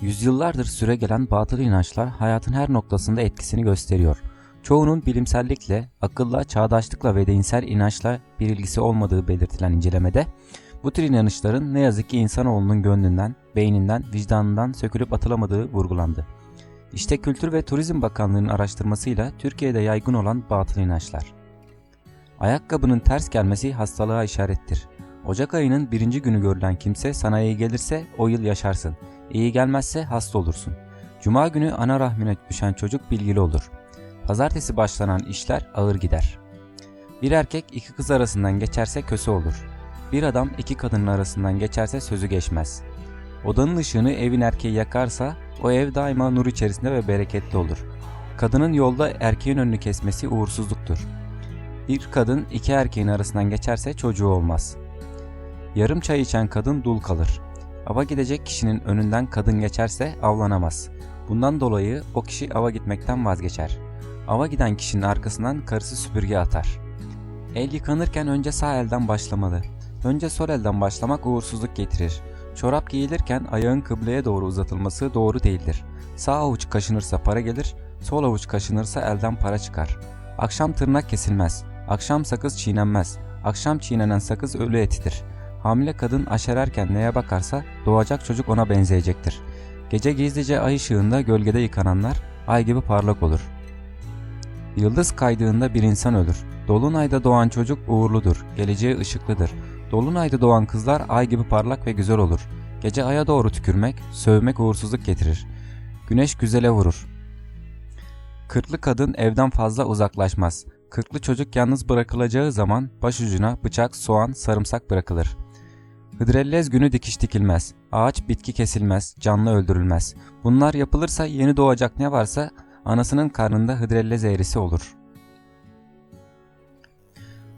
Yüzyıllardır süre gelen batıl inançlar hayatın her noktasında etkisini gösteriyor. Çoğunun bilimsellikle, akılla, çağdaşlıkla ve dinsel inançla bir ilgisi olmadığı belirtilen incelemede, bu tür inanışların ne yazık ki insanoğlunun gönlünden, beyninden, vicdanından sökülüp atılamadığı vurgulandı. İşte Kültür ve Turizm Bakanlığı'nın araştırmasıyla Türkiye'de yaygın olan batıl inançlar. Ayakkabının ters gelmesi hastalığa işarettir. Ocak ayının birinci günü görülen kimse sana iyi gelirse o yıl yaşarsın. İyi gelmezse hasta olursun. Cuma günü ana rahmine düşen çocuk bilgili olur. Pazartesi başlanan işler ağır gider. Bir erkek iki kız arasından geçerse köse olur. Bir adam iki kadının arasından geçerse sözü geçmez. Odanın ışığını evin erkeği yakarsa o ev daima nur içerisinde ve bereketli olur. Kadının yolda erkeğin önünü kesmesi uğursuzluktur. Bir kadın iki erkeğin arasından geçerse çocuğu olmaz. Yarım çay içen kadın dul kalır. Ava gidecek kişinin önünden kadın geçerse avlanamaz. Bundan dolayı o kişi ava gitmekten vazgeçer. Ava giden kişinin arkasından karısı süpürge atar. El yıkanırken önce sağ elden başlamalı. Önce sol elden başlamak uğursuzluk getirir. Çorap giyilirken ayağın kıbleye doğru uzatılması doğru değildir. Sağ avuç kaşınırsa para gelir, sol avuç kaşınırsa elden para çıkar. Akşam tırnak kesilmez. Akşam sakız çiğnenmez. Akşam çiğnenen sakız ölü etidir. Hamile kadın aşererken neye bakarsa doğacak çocuk ona benzeyecektir. Gece gizlice ay ışığında gölgede yıkananlar ay gibi parlak olur. Yıldız kaydığında bir insan ölür. Dolunayda doğan çocuk uğurludur, geleceği ışıklıdır. Dolunayda doğan kızlar ay gibi parlak ve güzel olur. Gece aya doğru tükürmek, sövmek uğursuzluk getirir. Güneş güzele vurur. Kırklı kadın evden fazla uzaklaşmaz. Kırklı çocuk yalnız bırakılacağı zaman başucuna bıçak, soğan, sarımsak bırakılır. Hıdrellez günü dikiş dikilmez. Ağaç bitki kesilmez, canlı öldürülmez. Bunlar yapılırsa yeni doğacak ne varsa anasının karnında hıdrellez eğrisi olur.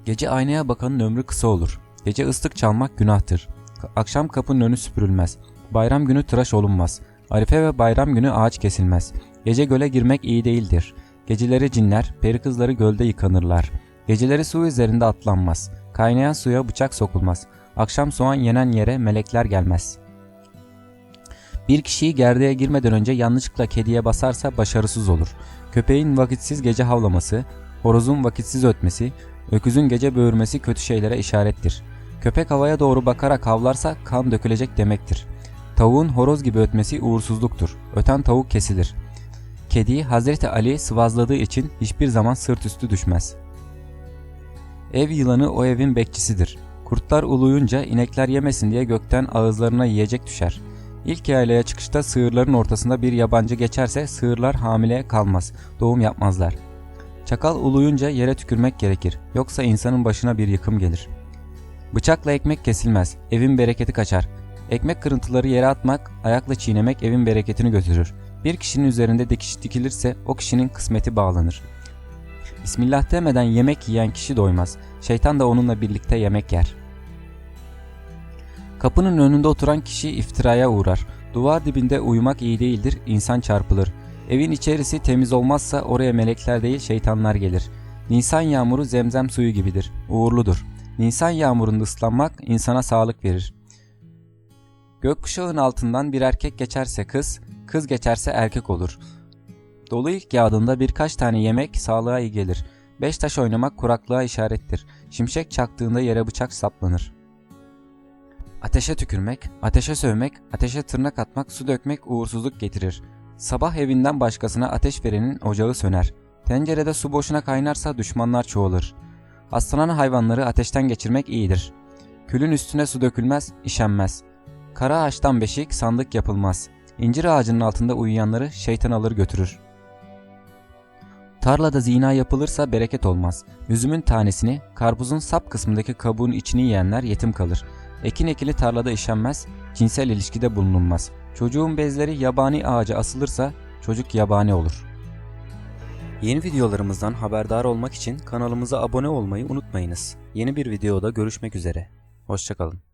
Gece aynaya bakanın ömrü kısa olur. Gece ıslık çalmak günahtır. Akşam kapının önü süpürülmez. Bayram günü tıraş olunmaz. Arife ve bayram günü ağaç kesilmez. Gece göle girmek iyi değildir. Geceleri cinler, peri kızları gölde yıkanırlar. Geceleri su üzerinde atlanmaz. Kaynayan suya bıçak sokulmaz. Akşam soğan yenen yere melekler gelmez. Bir kişiyi gerdeğe girmeden önce yanlışlıkla kediye basarsa başarısız olur. Köpeğin vakitsiz gece havlaması, horozun vakitsiz ötmesi, öküzün gece böğürmesi kötü şeylere işarettir. Köpek havaya doğru bakarak havlarsa kan dökülecek demektir. Tavuğun horoz gibi ötmesi uğursuzluktur. Öten tavuk kesilir. Kediyi Hazreti Ali sıvazladığı için hiçbir zaman sırt üstü düşmez. Ev yılanı o evin bekçisidir. Kurtlar uluyunca inekler yemesin diye gökten ağızlarına yiyecek düşer. İlk yaylaya çıkışta sığırların ortasında bir yabancı geçerse sığırlar hamile kalmaz, doğum yapmazlar. Çakal uluyunca yere tükürmek gerekir, yoksa insanın başına bir yıkım gelir. Bıçakla ekmek kesilmez, evin bereketi kaçar. Ekmek kırıntıları yere atmak, ayakla çiğnemek evin bereketini götürür. Bir kişinin üzerinde dikiş dikilirse o kişinin kısmeti bağlanır. Bismillah demeden yemek yiyen kişi doymaz. Şeytan da onunla birlikte yemek yer. Kapının önünde oturan kişi iftiraya uğrar. Duvar dibinde uyumak iyi değildir, insan çarpılır. Evin içerisi temiz olmazsa oraya melekler değil şeytanlar gelir. Nisan yağmuru zemzem suyu gibidir, uğurludur. Nisan yağmurunda ıslanmak insana sağlık verir. Gökkuşağın altından bir erkek geçerse kız, kız geçerse erkek olur. Dolu ilk yağdığında birkaç tane yemek sağlığa iyi gelir. Beş taş oynamak kuraklığa işarettir. Şimşek çaktığında yere bıçak saplanır. Ateşe tükürmek, ateşe sövmek, ateşe tırnak atmak, su dökmek uğursuzluk getirir. Sabah evinden başkasına ateş verenin ocağı söner. Tencerede su boşuna kaynarsa düşmanlar çoğalır. Hastalanan hayvanları ateşten geçirmek iyidir. Külün üstüne su dökülmez, işenmez. Kara ağaçtan beşik, sandık yapılmaz. İncir ağacının altında uyuyanları şeytan alır götürür. Tarlada zina yapılırsa bereket olmaz. Üzümün tanesini, karpuzun sap kısmındaki kabuğun içini yiyenler yetim kalır. Ekin ekili tarlada işenmez, cinsel ilişkide bulunulmaz. Çocuğun bezleri yabani ağaca asılırsa çocuk yabani olur. Yeni videolarımızdan haberdar olmak için kanalımıza abone olmayı unutmayınız. Yeni bir videoda görüşmek üzere. Hoşçakalın.